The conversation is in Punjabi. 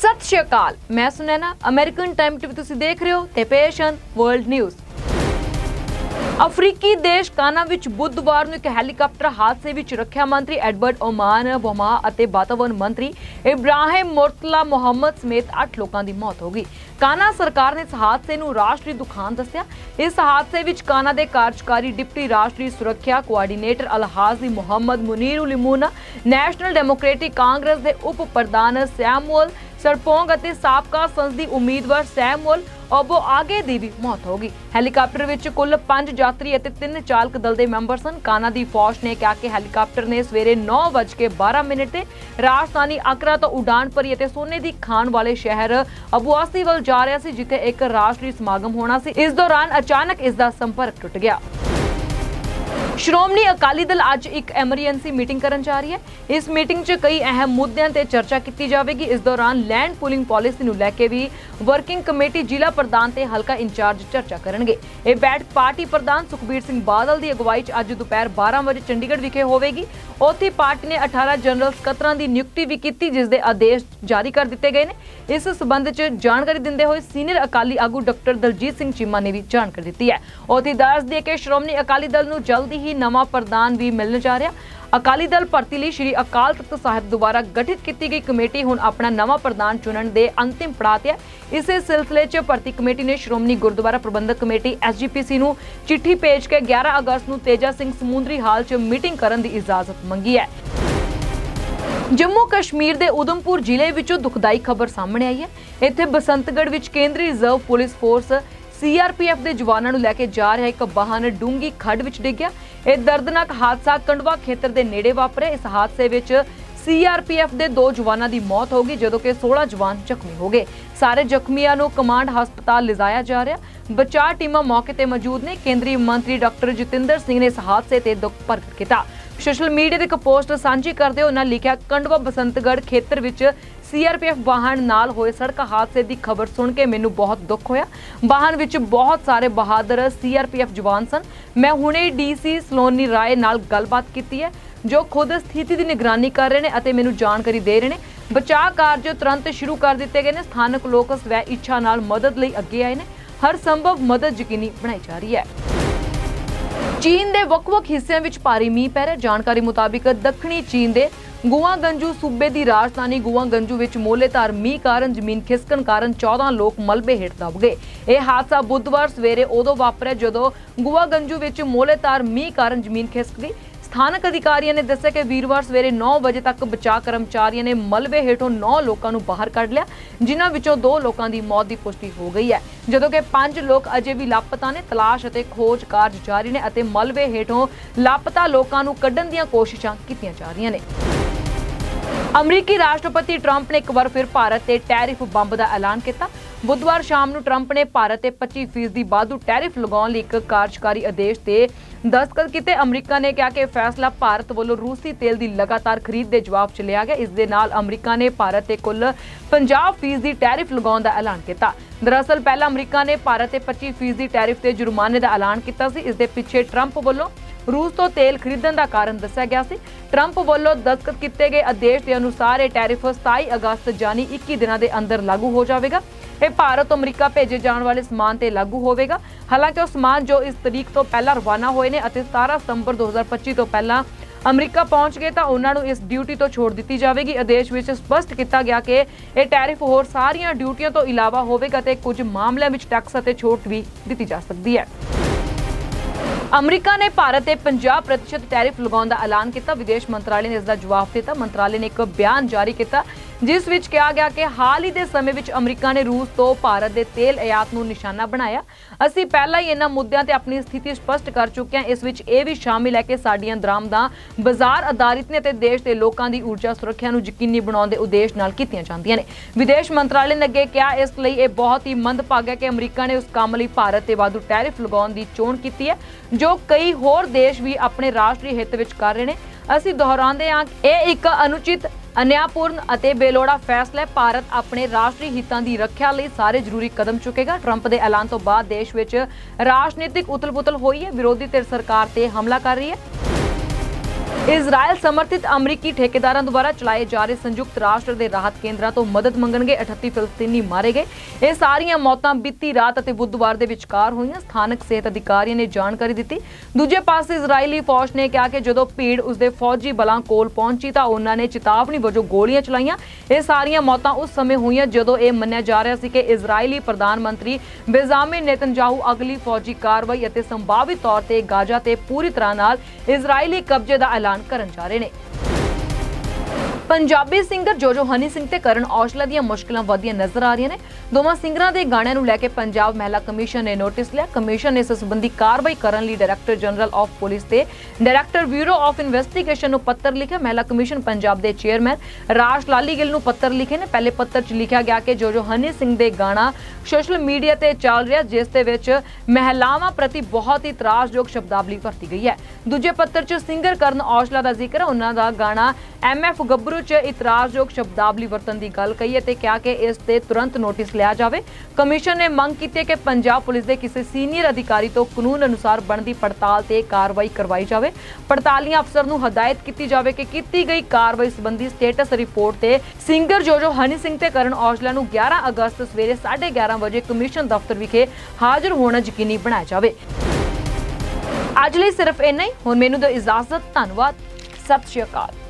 ਸਤਿ ਸ਼੍ਰੀ ਅਕਾਲ। ਮੈਂ ਸੁਨੈਨਾ ਅਮਰੀਕਨ ਟਾਈਮ ਟੀਵੀ ਤੁਸੀਂ ਦੇਖ ਰਹੇ ਹੋ ਤੇ ਪੇਸ਼ਨ ਵਰਲਡ ਨਿਊਜ਼ ਅਫਰੀਕੀ ਦੇਸ਼ ਕਾਨਾ ਵਿੱਚ ਬੁੱਧਵਾਰ ਨੂੰ ਇੱਕ ਹੈਲੀਕਾਪਟਰ ਹਾਦਸੇ ਵਿੱਚ ਰੱਖਿਆ ਮੰਤਰੀ ਐਡਵਰਡ ਓਮਾਨ ਬੋਮਾ ਅਤੇ ਵਾਤਾਵਰਣ ਮੰਤਰੀ ਇਬਰਾਹਿਮ ਮੁਰਤਲਾ ਮੁਹੰਮਦ ਸਮੇਤ 8 ਲੋਕਾਂ ਦੀ ਮੌਤ ਹੋ ਗਈ। ਕਾਨਾ ਸਰਕਾਰ ਨੇ ਇਸ ਹਾਦਸੇ ਨੂੰ ਰਾਸ਼ਟਰੀ ਦੁਖਾਂਤ ਦੱਸਿਆ। ਇਸ ਹਾਦਸੇ ਵਿੱਚ ਕਾਨਾ ਦੇ ਕਾਰਜਕਾਰੀ ਡਿਪਟੀ ਰਾਸ਼ਟਰੀ ਸੁਰੱਖਿਆ coordinator Alhaji Muhammad, Munir Limuna National Democratic Congress ਦੇ ਉਪ ਪ੍ਰਧਾਨ ਸੈਮੂਅਲ ਸਰਪੋਂਗ ਅਤੇ ਸਾਬਕਾ ਸੰਸਦੀ ਉਮੀਦਵਾਰ ਸੈਮੂਅਲ ਓਬੋ ਆਗੇ ਦੀ ਵੀ ਮੌਤ ਹੋ ਗਈ। ਹੈਲੀਕਾਪਟਰ ਵਿੱਚ ਕੁੱਲ 5 ਯਾਤਰੀ ਅਤੇ 3 ਚਾਲਕ ਦਲ ਦੇ ਮੈਂਬਰ ਸਨ। ਕਾਨਾ ਦੀ ਫੌਜ ਨੇ ਕਿਹਾ ਕਿ ਹੈਲੀਕਾਪਟਰ ਨੇ ਸਵੇਰੇ 9:12 ਮਿੰਟ ਤੇ ਰਾਜਧਾਨੀ ਅਕਰਾ ਤੋਂ ਉਡਾਨ ਭਰੀ ਅਤੇ ਸੋਨੇ ਦੀ ਖਾਨ ਵਾਲੇ ਸ਼ਹਿਰ ਅਬੂਆਸੀ ਵੱਲ ਜਾ ਰਿਹਾ ਸੀ, ਜਿੱਥੇ ਇੱਕ ਰਾਸ਼ਟਰੀ ਸਮਾਗਮ ਹੋਣਾ ਸੀ। ਇਸ ਦੌਰਾਨ ਅਚਾਨਕ ਇਸ ਦਾ ਸੰਪਰਕ ਟੁੱਟ ਗਿਆ। ਸ਼੍ਰੋਮਣੀ ਅਕਾਲੀ ਦਲ ਅੱਜ ਇੱਕ ਐਮਰਜੈਂਸੀ ਮੀਟਿੰਗ ਕਰਨ ਜਾ ਰਹੀ ਹੈ। ਇਸ ਮੀਟਿੰਗ 'ਚ ਕਈ ਅਹਿਮ ਮੁੱਦਿਆਂ ਤੇ ਚਰਚਾ ਕੀਤੀ ਜਾਵੇਗੀ। ਇਸ ਦੌਰਾਨ ਲੈਂਡ ਪੂਲਿੰਗ ਪਾਲਿਸੀ ਨੂੰ ਲੈ ਕੇ ਵੀ ਵਰਕਿੰਗ ਕਮੇਟੀ ਜ਼ਿਲ੍ਹਾ ਪ੍ਰਧਾਨ ਤੇ ਹਲਕਾ ਇੰਚਾਰਜ ਚਰਚਾ ਕਰਨਗੇ। ਇਹ ਬੈਠਕ ਪਾਰਟੀ ਪ੍ਰਧਾਨ ਸੁਖਬੀਰ ਸਿੰਘ ਬਾਦਲ ਦੀ ਅਗਵਾਈ 'ਚ ਅੱਜ ਦੁਪਹਿਰ 12 ਵਜੇ ਚੰਡੀਗੜ੍ਹ ਵਿਖੇ ਹੋਵੇਗੀ। ਉੱਥੇ ਪਾਰਟੀ ਨੇ 18 ਜਨਰਲ ਸਕੱਤਰਾਂ ਦੀ ਨਿਯੁਕਤੀ ਵੀ ਕੀਤੀ, ਜਿਸ ਦੇ ਆਦੇਸ਼ ਜਾਰੀ ਕਰ ਦਿੱਤੇ ਗਏ ਨੇ। ਇਸ ਸਬੰਧ 'ਚ ਜਾਣਕਾਰੀ ਦਿੰਦੇ ਹੋਏ ਸੀਨੀਅਰ ਅਕਾਲੀ ਆਗੂ ਡਾਕਟਰ ਦਲਜੀਤ ਸਿੰਘ ਚੀਮਾ ਨੇ ਵੀ ਜਾਣਕਾਰੀ ਦਿੱਤੀ ਹੈ। ਉੱਥੇ ਦੱਸ ਦਈਏ ਕਿ ਸ਼੍ਰੋਮਣੀ ਅਕਾਲੀ ਦਲ ਨੂੰ ਜਲਦੀ ਹੀ ਨਵਾਂ ਪ੍ਰਧਾਨ ਵੀ ਮਿਲਣ ਜਾ ਰਿਹਾ। ਅਕਾਲੀ ਦਲ ਭਰਤੀ ਲਈ ਸ਼੍ਰੀ ਅਕਾਲ ਤਖਤ ਸਾਹਿਬ ਦੁਆਰਾ ਗਠਿਤ ਕੀਤੀ ਗਈ ਕਮੇਟੀ ਹੁਣ ਆਪਣਾ ਨਵਾਂ ਪ੍ਰਧਾਨ ਚੁਣਨ ਦੇ ਅੰਤਿਮ ਪੜਾਅ ਤੇ ਹੈ। ਇਸੇ ਸਿਲਸਿਲੇ 'ਚ ਭਰਤੀ ਕਮੇਟੀ ਨੇ ਸ਼੍ਰੋਮਣੀ ਗੁਰਦੁਆਰਾ ਪ੍ਰਬੰਧਕ ਕਮੇਟੀ ਐਸਜੀਪੀਸੀ ਨੂੰ ਚਿੱਠੀ ਭੇਜ ਕੇ 11 ਅਗਸਤ ਨੂੰ ਤੇਜਾ ਸਿੰਘ ਸਮੁੰਦਰੀ ਹਾਲ 'ਚ ਮੀਟਿੰਗ ਕਰਨ ਦੀ ਇਜਾਜ਼ਤ ਮੰਗੀ ਹੈ। ਜੰਮੂ ਕਸ਼ਮੀਰ ਦੇ ਉਦਮਪੁਰ ਜ਼ਿਲ੍ਹੇ ਵਿੱਚੋਂ ਦੁਖਦਾਈ ਖਬਰ ਸਾਹਮਣੇ ਆਈ ਹੈ। ਇੱਥੇ ਬਸੰਤਗੜ੍ਹ ਵਿੱਚ ਕੇਂਦਰੀ ਰਿਜ਼ਰਵ ਪੁਲਿਸ ਫੋਰਸ ਸੀਆਰਪੀਐਫ ਦੇ ਜਵਾਨਾਂ ਨੂੰ ਲੈ ਕੇ ਜਾ ਰਿਹਾ ਇੱਕ ਵਾਹਨ ਡੂੰਗੀ ਖੱਡ ਵਿੱਚ ਡਿੱਗ ਗਿਆ। ਇਹ ਦਰਦਨਾਕ ਹਾਦਸਾ ਕੰਡਵਾ ਖੇਤਰ ਦੇ ਨੇੜੇ ਵਾਪਰਿਆ। ਇਸ ਹਾਦਸੇ ਵਿੱਚ ਸੀਆਰਪੀਐਫ ਦੇ ਦੋ ਜਵਾਨਾਂ ਦੀ ਮੌਤ ਹੋ ਗਈ, ਜਦੋਂ ਕਿ 16 ਜਵਾਨ ਜ਼ਖਮੀ ਹੋ ਗਏ। ਸਾਰੇ ਜ਼ਖਮੀਆਂ ਨੂੰ ਕਮਾਂਡ ਹਸਪਤਾਲ ਲਿਜਾਇਆ ਜਾ ਰਿਹਾ। ਬਚਾਅ ਟੀਮਾਂ ਮੌਕੇ ਤੇ ਮੌਜੂਦ ਨੇ। ਕੇਂਦਰੀ ਮੰਤਰੀ ਡਾਕਟਰ ਜਤਿੰਦਰ ਸਿੰਘ ਨੇ ਇਸ ਹਾਦਸੇ ਤੇ ਦੁੱਖ ਪ੍ਰਗਟ ਕੀਤਾ। ਸੋਸ਼ਲ ਮੀਡੀਆ ਤੇ ਇੱਕ ਪੋਸਟ ਸਾਂਝੀ ਕਰਦੇ ਉਹਨਾਂ ਲਿਖਿਆ, ਕੰਡਵਾ ਬਸੰਤਗੜ੍ਹ ਖੇਤਰ ਵਿੱਚ ਸੀਆਰਪੀਐਫ ਵਾਹਨ ਨਾਲ ਹੋਏ ਸੜਕ ਹਾਦਸੇ ਦੀ ਖਬਰ ਸੁਣ ਕੇ ਮੈਨੂੰ ਬਹੁਤ ਦੁੱਖ ਹੋਇਆ। ਵਾਹਨ ਵਿੱਚ ਬਹੁਤ ਸਾਰੇ ਬਹਾਦਰ ਸੀਆਰਪੀਐਫ ਜਵਾਨ ਸਨ। ਮੈਂ ਹੁਣੇ ਡੀਸੀ ਸਲੋਨੀ ਰਾਏ ਨਾਲ ਗੱਲਬਾਤ ਕੀਤੀ ਹੈ, ਜੋ ਖੁਦ ਸਥਿਤੀ ਦੀ ਨਿਗਰਾਨੀ ਕਰ ਰਹੇ ਨੇ ਅਤੇ ਮੈਨੂੰ ਜਾਣਕਾਰੀ ਦੇ ਰਹੇ ਨੇ। ਬਚਾਅ ਕਾਰਜ ਤੁਰੰਤ ਸ਼ੁਰੂ ਕਰ ਦਿੱਤੇ ਗਏ ਨੇ। ਸਥਾਨਕ ਲੋਕ ਸਵੈ ਇੱਛਾ ਨਾਲ ਮਦਦ ਲਈ ਅੱਗੇ ਆਏ ਨੇ। ਹਰ ਸੰਭਵ ਮਦਦ ਯਕੀਨੀ ਬਣਾਈ ਜਾ ਰਹੀ ਹੈ। ਚੀਨ ਦੇ ਵੱਖ-ਵੱਖ ਹਿੱਸਿਆਂ ਵਿੱਚ ਭਾਰੀ ਮੀਂਹ ਪੈ ਰਿਹਾ। ਜਾਣਕਾਰੀ ਮੁਤਾਬਿਕ ਦੱਖਣੀ ਚੀਨ ਦੇ ਗੁਆਂਗੰਜੂ ਸੂਬੇ ਦੀ ਰਾਜਧਾਨੀ ਗੁਆਂਗੰਜੂ ਵਿੱਚ ਮੋਹਲੇਧਾਰ ਮੀਂਹ ਕਾਰਨ ਜ਼ਮੀਨ ਖਿਸਕਣ ਕਾਰਨ 14 ਲੋਕ ਮਲਬੇ ਹੇਠ ਦਬ ਗਏ। ਇਹ ਹਾਦਸਾ ਬੁੱਧਵਾਰ ਸਵੇਰੇ ਉਦੋਂ ਵਾਪਰਿਆ ਜਦੋਂ ਗੁਆਂਗੰਜੂ ਵਿੱਚ ਮੋਹਲੇਧਾਰ ਮੀਂਹ ਕਾਰਨ ਜ਼ਮੀਨ ਖਿਸਕ ਗਈ ਸਥਾਨਕ ਅਧਿਕਾਰੀਆਂ ਨੇ ਦੱਸਿਆ ਕਿ ਵੀਰਵਾਰ ਸਵੇਰੇ 9 ਵਜੇ ਤੱਕ ਬਚਾਅ ਕਰਮਚਾਰੀਆਂ ਨੇ ਮਲਬੇ ਹੇਠੋਂ 9 ਲੋਕਾਂ ਨੂੰ ਬਾਹਰ ਕੱਢ ਲਿਆ, ਜਿਨ੍ਹਾਂ ਵਿੱਚੋਂ 2 ਲੋਕਾਂ ਦੀ ਮੌਤ ਦੀ ਪੁਸ਼ਟੀ ਹੋ ਗਈ ਹੈ। ਜਦੋਂ ਕਿ 5 ਲੋਕ ਅਜੇ ਵੀ ਲਾਪਤਾ ਨੇ, ਤਲਾਸ਼ ਅਤੇ ਖੋਜ ਕਾਰਜ ਜਾਰੀ ਨੇ ਅਤੇ ਮਲਬੇ ਹੇਠੋਂ ਲਾਪਤਾ ਲੋਕਾਂ ਨੂੰ ਕੱਢਣ ਦੀਆਂ ਕੋਸ਼ਿਸ਼ਾਂ ਕੀਤੀਆਂ ਜਾ ਰਹੀਆਂ ਨੇ। ਅਮਰੀਕੀ ਰਾਸ਼ਟਰਪਤੀ ਟਰੰਪ ਨੇ ਇੱਕ ਵਾਰ ਫਿਰ ਭਾਰਤ ਤੇ ਟੈਰਿਫ ਬੰਬ ਦਾ ਐਲਾਨ ਕੀਤਾ। ਬੁੱਧਵਾਰ ਸ਼ਾਮ ਨੂੰ ਟਰੰਪ ਨੇ ਭਾਰਤ ਤੇ 25% ਦੀ ਵਾਧੂ ਟੈਰਿਫ ਲਗਾਉਣ ਲਈ ਇੱਕ ਕਾਰਜਕਾਰੀ ਆਦੇਸ਼ ਤੇ ਦਸਤਖਤ ਕੀਤੇ। ਅਮਰੀਕਾ ਨੇ ਕਿਹਾ ਕਿ ਫੈਸਲਾ ਭਾਰਤ ਵੱਲੋਂ ਰੂਸੀ ਤੇਲ ਦੀ ਲਗਾਤਾਰ ਖਰੀਦ ਦੇ ਜਵਾਬ 'ਚ ਲਿਆ ਗਿਆ। ਇਸ ਦੇ ਨਾਲ ਅਮਰੀਕਾ ਨੇ ਭਾਰਤ ਤੇ ਕੁੱਲ 50% ਦੀ ਟੈਰਿਫ ਲਗਾਉਣ ਦਾ ਐਲਾਨ ਕੀਤਾ। ਦਰਅਸਲ, ਪਹਿਲਾਂ ਅਮਰੀਕਾ ਨੇ ਭਾਰਤ ਤੇ 25% ਦੀ ਟੈਰਿਫ ਤੇ ਜੁਰਮਾਨੇ ਦਾ ਐਲਾਨ ਕੀਤਾ ਸੀ। ਇਸ ਦੇ ਪਿੱਛੇ ਟਰੰਪ ਵੱਲੋਂ ਰੂਸ ਤੋਂ ਤੇਲ ਖਰੀਦਣ ਦਾ ਕਾਰਨ ਦੱਸਿਆ ਗਿਆ ਸੀ। ਟਰੰਪ ਵੱਲੋਂ ਦਸਤਖਤ ਕੀਤੇ ਗਏ ਆਦੇਸ਼ ਦੇ ਅਨੁਸਾਰ ਇਹ ਟੈਰਿਫ 27 ਅਗਸਤ ਜਾਨੀ 21 ਦਿਨਾਂ ਦੇ ਅੰਦਰ ਲਾਗੂ ਹੋ ਜਾਵੇਗਾ। ਇਹ ਭਾਰਤ ਅਮਰੀਕਾ ਭੇਜੇ ਜਾਣ ਵਾਲੇ ਸਮਾਨ ਤੇ ਲਾਗੂ ਹੋਵੇਗਾ। ਹਾਲਾਂਕਿ ਉਹ ਸਮਾਨ ਜੋ ਇਸ ਤਰੀਕ ਤੋਂ ਪਹਿਲਾਂ ਰਵਾਨਾ ਹੋਏ ਨੇ ਅਤੇ 17 ਸਤੰਬਰ 2025 ਤੋਂ ਪਹਿਲਾਂ ਅਮਰੀਕਾ ਪਹੁੰਚ ਗਏ ਤਾਂ ਉਹਨਾਂ ਨੂੰ ਇਸ ਡਿਊਟੀ ਤੋਂ ਛੋੜ ਦਿੱਤੀ ਜਾਵੇਗੀ। ਆਦੇਸ਼ ਵਿੱਚ ਸਪਸ਼ਟ ਕੀਤਾ ਗਿਆ ਕਿ ਇਹ ਟੈਰਿਫ ਹੋਰ ਸਾਰੀਆਂ ਡਿਊਟੀਆਂ ਤੋਂ ਇਲਾਵਾ ਹੋਵੇਗਾ ਤੇ ਕੁਝ ਮਾਮਲਿਆਂ ਵਿੱਚ ਟੈਕਸ ਅਤੇ ਛੋਟ ਵੀ ਦਿੱਤੀ ਜਾ ਸਕਦੀ ਹੈ। ਅਮਰੀਕਾ ਨੇ ਭਾਰਤ ਤੇ 50% ਟੈਰਿਫ ਲਗਾਉਣ ਦਾ ਐਲਾਨ ਕੀਤਾ। ਵਿਦੇਸ਼ ਮੰਤਰਾਲੇ ਨੇ ਇਸ ਦਾ ਜਵਾਬ ਦਿੱਤਾ। ਮੰਤਰਾਲੇ ਨੇ ਇੱਕ ਬਿਆਨ ਜਾਰੀ ਕੀਤਾ ਜਿਸ ਵਿੱਚ ਕਿਹਾ ਗਿਆ ਕਿ ਹਾਲ ਹੀ ਦੇ ਸਮੇਂ ਵਿੱਚ ਅਮਰੀਕਾ ਨੇ ਰੂਸ ਤੋਂ ਭਾਰਤ ਦੇ ਤੇਲ ਆਯਾਤ ਨੂੰ ਨਿਸ਼ਾਨਾ ਬਣਾਇਆ। ਅਸੀਂ ਪਹਿਲਾਂ ਹੀ ਇਹਨਾਂ ਮੁੱਦਿਆਂ ਤੇ ਆਪਣੀ ਸਥਿਤੀ ਸਪਸ਼ਟ ਕਰ ਚੁੱਕੇ ਹਾਂ। ਇਸ ਵਿੱਚ ਇਹ ਵੀ ਸ਼ਾਮਿਲ ਹੈ ਕਿ ਸਾਡੀਆਂ ਦਰਾਮਦਾਂ ਬਾਜ਼ਾਰ ਆਧਾਰਿਤ ਨੇ ਤੇ ਦੇਸ਼ ਦੇ ਲੋਕਾਂ ਦੀ ਊਰਜਾ ਸੁਰੱਖਿਆ ਨੂੰ ਯਕੀਨੀ ਬਣਾਉਣ ਦੇ ਉਦੇਸ਼ ਨਾਲ ਕੀਤੀਆਂ ਜਾਂਦੀਆਂ ਨੇ। ਵਿਦੇਸ਼ ਮੰਤਰਾਲੇ ਨੇ ਅੱਗੇ ਕਿਹਾ, ਇਸ ਲਈ ਇਹ ਬਹੁਤ ਹੀ ਮੰਦਭਾਗਾ ਕਿ ਅਮਰੀਕਾ ਨੇ ਉਸ ਕੰਮ ਲਈ ਭਾਰਤ ਤੇ ਵਾਧੂ ਟੈਰਿਫ ਲਗਾਉਣ ਦੀ ਚੋਣ ਕੀਤੀ ਹੈ, ਜੋ ਕਈ ਹੋਰ ਦੇਸ਼ ਵੀ ਆਪਣੇ ਰਾਸ਼ਟਰੀ ਹਿੱਤ ਵਿੱਚ ਕਰ ਰਹੇ ਨੇ। ਅਸੀਂ ਦੁਹਰਾਉਂਦੇ ਹਾਂ ਇਹ ਇੱਕ ਅਨੁਚਿਤ ਅਨਿਆਪੂਰਨ ਅਤੇ ਬੇਲੋੜਾ ਫੈਸਲਾ ਭਾਰਤ ਆਪਣੇ ਰਾਸ਼ਟਰੀ ਹਿੱਤਾਂ ਦੀ ਰੱਖਿਆ ਲਈ ਸਾਰੇ ਜ਼ਰੂਰੀ ਕਦਮ ਚੁੱਕੇਗਾ। ਟਰੰਪ ਦੇ ਐਲਾਨ ਤੋਂ ਬਾਅਦ ਦੇਸ਼ ਵਿੱਚ ਰਾਜਨੀਤਿਕ ਉਤਲ-ਪੁਤਲ ਹੋਈ ਹੈ। ਵਿਰੋਧੀ ਧਿਰ ਸਰਕਾਰ ਤੇ ਹਮਲਾ ਕਰ ਰਹੀ ਹੈ। ਇਜ਼ਰਾਈਲ ਸਮਰਥਿਤ ਅਮਰੀਕੀ ਠੇਕੇਦਾਰਾਂ ਦੁਆਰਾ ਚਲਾਏ ਜਾ ਰਹੇ ਸੰਯੁਕਤ ਰਾਸ਼ਟਰ ਦੇ ਰਾਹਤ ਕੇਂਦਰਾਂ ਤੋਂ ਮਦਦ ਮੰਗਣਗੇ 38 ਫਿਲਸਤੀਨੀ ਮਾਰੇ ਗਏ। ਇਹ ਸਾਰੀਆਂ ਮੌਤਾਂ ਬੀਤੀ ਰਾਤ ਅਤੇ ਬੁੱਧਵਾਰ ਦੇ ਵਿਚਕਾਰ ਹੋਈਆਂ। ਸਥਾਨਕ ਸਿਹਤ ਅਧਿਕਾਰੀਆਂ ਨੇ ਜਾਣਕਾਰੀ ਦਿੱਤੀ। ਦੂਜੇ ਪਾਸੇ ਇਜ਼ਰਾਈਲੀ ਫੌਜ ਨੇ ਕਿਹਾ ਕਿ ਜਦੋਂ ਭੀੜ ਉਸਦੇ ਫੌਜੀ ਬਲਾਂ ਕੋਲ ਪਹੁੰਚੀ ਤਾਂ ਉਹਨਾਂ ਨੇ ਚੇਤਾਵਨੀ ਵਜੋਂ ਗੋਲੀਆਂ ਚਲਾਈਆਂ। ਇਹ ਸਾਰੀਆਂ ਮੌਤਾਂ ਉਸ ਸਮੇਂ ਹੋਈਆਂ ਜਦੋਂ ਇਹ ਮੰਨਿਆ ਜਾ ਰਿਹਾ ਸੀ ਕਿ ਇਜ਼ਰਾਈਲੀ ਪ੍ਰਧਾਨ ਮੰਤਰੀ ਬੇਜ਼ਾਮਿਨ ਨੇਤਨਯਾਹੂ ਅਗਲੀ ਫੌਜੀ ਕਾਰਵਾਈ ਅਤੇ ਸੰਭਾਵਿਤ ਤੌਰ ਤੇ ਗਾਜ਼ਾ ਤੇ ਪੂਰੀ ਤਰ੍ਹਾਂ ਨਾਲ ਇਜ਼ਰਾਈਲੀ ਕਬਜ਼ੇ ਦਾ ਐਲਾਨ ਕਰਨ ਜਾ ਰਹੇ ਨੇ। ਪੰਜਾਬੀ ਸਿੰਗਰ ਜੋਜੋ ਹਨੀ ਸਿੰਘ ਤੇ ਕਰਨ ਔਜਲਾ ਦੀਆਂ ਮੁਸ਼ਕਲਾਂ ਵਧੀਆਂ ਨਜ਼ਰ ਆ ਰਹੀਆਂ ਨੇ। ਦੋਵਾਂ ਸਿੰਗਰਾਂ ਦੇ ਗਾਣਿਆਂ ਨੂੰ ਲੈ ਕੇ ਪੰਜਾਬ ਮਹਿਲਾ ਕਮਿਸ਼ਨ ਨੇ ਨੋਟਿਸ ਲਿਆ। ਕਮਿਸ਼ਨ ਨੇ ਇਸ ਸੰਬੰਧੀ ਕਾਰਵਾਈ ਕਰਨ ਲਈ ਡਾਇਰੈਕਟਰ ਜਨਰਲ ਆਫ ਪੁਲਿਸ ਤੇ ਡਾਇਰੈਕਟਰ ਬਿਊਰੋ ਆਫ ਇਨਵੈਸਟੀਗੇਸ਼ਨ ਨੂੰ ਪੱਤਰ ਲਿਖਿਆ। ਮਹਿਲਾ ਕਮਿਸ਼ਨ ਪੰਜਾਬ ਦੇ ਚੇਅਰਮੈਨ ਰਾਜ ਲਾਲੀ ਗਿੱਲ ਨੂੰ ਪੱਤਰ ਲਿਖੇ ਨੇ। ਪਹਿਲੇ ਪੱਤਰ 'ਚ ਲਿਖਿਆ ਗਿਆ ਕਿ ਜੋਜੋ ਹਨੀ ਸਿੰਘ ਦੇ ਗਾਣਾ ਸੋਸ਼ਲ ਮੀਡੀਆ ਤੇ ਚੱਲ ਰਿਹਾ, ਜਿਸ ਦੇ ਵਿੱਚ ਮਹਿਲਾਵਾਂ ਪ੍ਰਤੀ ਬਹੁਤ ਹੀ ਤਰਾਸ਼ਯੋਗ ਸ਼ਬਦਾਵਲੀ ਵਰਤੀ ਗਈ ਹੈ। ਦੂਜੇ ਪੱਤਰ 'ਚ ਸਿੰਗਰ ਕਰਨ ਔਜਲਾ ਦਾ ਜ਼ਿਕਰ ਉਹਨਾਂ ਦਾ ਗਾਣਾ ਐਮਐਫ ਗੱਭਰੂ 'ਚ ਇਤਰਾਜ਼ਯੋਗ ਸ਼ਬਦਾਵਲੀ ਵਰਤਣ ਦੀ ਗੱਲ ਕਹੀ ਹੈ ਤੇ ਕਿਹਾ ਕਿ ਇਸ ਤੇ ਤੁਰੰਤ ਨੋਟਿਸ ਲਿਆ ਜਾਵੇ। ਕਮਿਸ਼ਨ ਨੇ ਮੰਗ ਕੀਤੀ ਹੈ ਕਿ ਪੰਜਾਬ ਪੁਲਿਸ ਦੇ ਕਿਸੇ ਸੀਨੀਅਰ ਅਧਿਕਾਰੀ ਤੋਂ ਕਾਨੂੰਨ ਅਨੁਸਾਰ ਬਣਦੀ ਪੜਤਾਲ ਤੇ ਕਾਰਵਾਈ ਕਰਵਾਈ ਜਾਵੇ। ਪੜਤਾਲੀਆਂ ਅਫਸਰ ਨੂੰ ਹਦਾਇਤ ਕੀਤੀ ਜਾਵੇ ਕਿ ਕੀਤੀ ਗਈ ਕਾਰਵਾਈ ਸੰਬੰਧੀ ਸਟੇਟਸ ਰਿਪੋਰਟ ਤੇ ਸਿੰਗਰ ਜੋਜੋ ਹਨੀ ਸਿੰਘ ਤੇ ਕਰਨ ਔਜਲਾ ਨੂੰ 11 ਅਗਸਤ ਸਵੇਰੇ 11:30 ਵਜੇ ਕਮਿਸ਼ਨ ਦਫ਼ਤਰ ਵਿਖੇ ਹਾਜ਼ਰ ਹੋਣਾ ਯਕੀਨੀ ਬਣਾਇਆ ਜਾਵੇ। ਅੱਜ ਲਈ ਸਿਰਫ ਇੰਨਾ ਹੀ। ਹੁਣ ਮੈਨੂੰ ਦਿਓ ਇਜਾਜ਼ਤ। ਧੰਨਵਾਦ। ਸਤਿ ਸ਼੍ਰੀ ਅਕਾਲ।